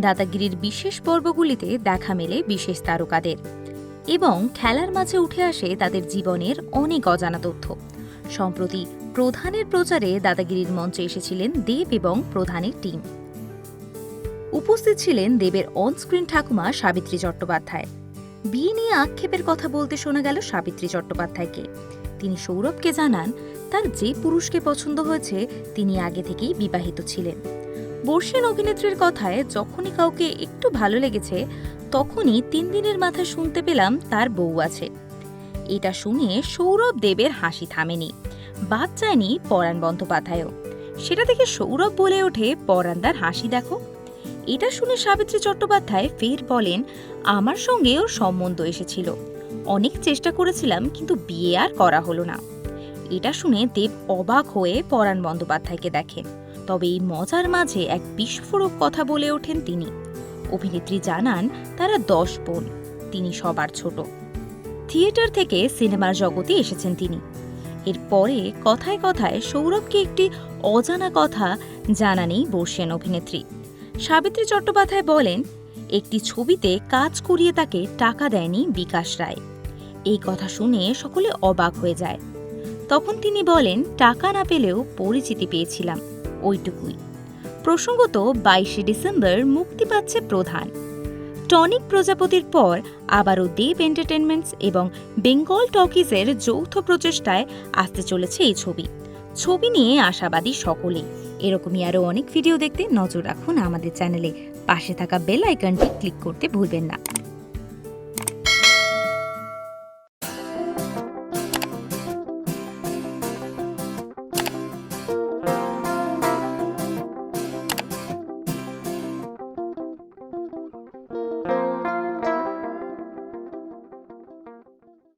দাদাগিরির বিশেষ পর্বগুলিতে দেখা মেলে বিশেষ তারকাদের এবং খেলার মাঝে উঠে আসে তাদের জীবনের অনেক অজানা তথ্য। সম্প্রতি প্রধানের প্রচারে দাদাগিরির মঞ্চে এসেছিলেন দেব এবং প্রধানের টিম। উপস্থিত ছিলেন দেবের অনস্ক্রিন ঠাকুমা সাবিত্রী চট্টোপাধ্যায়। বিয়ে নিয়ে আক্ষেপের কথা বলতে শোনা গেল সাবিত্রী চট্টোপাধ্যায়কে। তিনি সৌরভকে জানান, তার যে পুরুষকে পছন্দ হয়েছে, তিনি আগে থেকেই বিবাহিত ছিলেন। বর্ষিন অভিনেত্রীর কথায় যখনই কাউকে একটু ভালো লেগেছে, তখনই তিন দিনের মাথায় শুনতে পেলাম তার বউ আছে। এটা শুনে সৌরভ দেবের হাসি থামেনি। বাদ যায়নি পরাণ বন্দ্যোপাধ্যায়ও। সেটা দেখে সৌরভ বলে ওঠে, পরাণদার হাসি দেখো। এটা শুনে সাবিত্রী চট্টোপাধ্যায় ফের বলেন, আমার সঙ্গে ওর সম্বন্ধ এসেছিল। অনেক চেষ্টা করেছিলাম, কিন্তু বিয়ে আর করা হলো না। এটা শুনে দেব অবাক হয়ে পরাণ বন্দ্যোপাধ্যায়কে দেখেন তবে এই মজার মাঝে এক বিস্ফোরক কথা বলে ওঠেন তিনি। অভিনেত্রী জানান, তারা দশ বোন, তিনি সবার ছোট। থিয়েটার থেকে সিনেমার জগতে এসেছেন তিনি। এরপরে কথায় কথায় সৌরভকে একটি অজানা কথা জানানেই বসেন অভিনেত্রী। সাবিত্রী চট্টোপাধ্যায় বলেন, একটি ছবিতে কাজ করিয়ে তাকে টাকা দেয়নি বিকাশ রায়। এই কথা শুনে সকলে অবাক হয়ে যায়। তখন তিনি বলেন, টাকা না পেলেও পরিচিতি পেয়েছিলাম। ওইটুকুই। প্রসঙ্গত বাইশে ডিসেম্বর মুক্তি পাচ্ছে প্রধান। টনিক প্রজাপতির পর আবারও দেব এন্টারটেনমেন্টস এবং বেঙ্গল টকিজের যৌথ প্রচেষ্টায় আসতে চলেছে এই ছবি। ছবি নিয়ে আশাবাদী সকলেই এরকমই আরও অনেক ভিডিও দেখতে নজর রাখুন আমাদের চ্যানেলে। পাশে থাকা বেল আইকনটি ক্লিক করতে ভুলবেন না।